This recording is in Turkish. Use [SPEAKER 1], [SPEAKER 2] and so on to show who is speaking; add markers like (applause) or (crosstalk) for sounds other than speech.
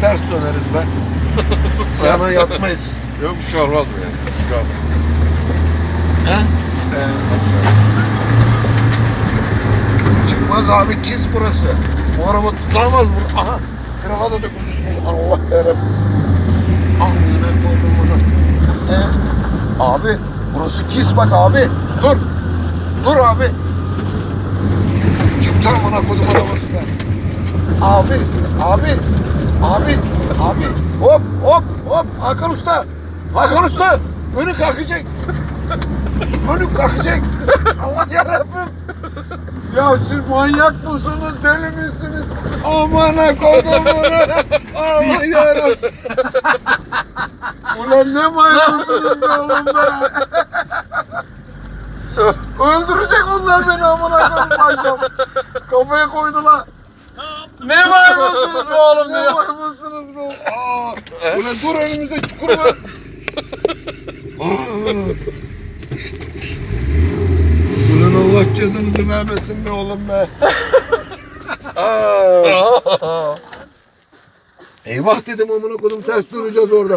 [SPEAKER 1] ters döneriz be. (laughs) Yana yatmayız.
[SPEAKER 2] Yok bir şey olmaz mı yani? Çıkar.
[SPEAKER 1] He? Çıkmaz abi kis burası. Bu araba tutamaz bunu. Aha. Kravat da üstüne. Allah yarabbim. Amına koydum bunu. He? Abi burası kis bak abi. Dur. Dur abi. Çıktı amına koydum arabası be. Abi, abi, abi, abi. Hop, hop, hop. Hakan Usta. Hakan Usta. Önü kalkacak. Önü kalkacak. Allah yarabbim. Ya siz manyak mısınız, deli misiniz? Aman ha koydum bunu. Aman yarabbim. Ulan ne maymunsunuz be oğlum be. Öldürecek bunlar beni amına koyayım paşam. Kafaya koydular.
[SPEAKER 3] Ne maymunsunuz be oğlum
[SPEAKER 1] Ne
[SPEAKER 3] diyor.
[SPEAKER 1] maymunsunuz be? Aa, ulan dur önümüzde çukur var. Aa. Ulan Allah cezanızı vermesin be oğlum be. Aa. (laughs) Eyvah dedim amına kodum ters duracağız orada.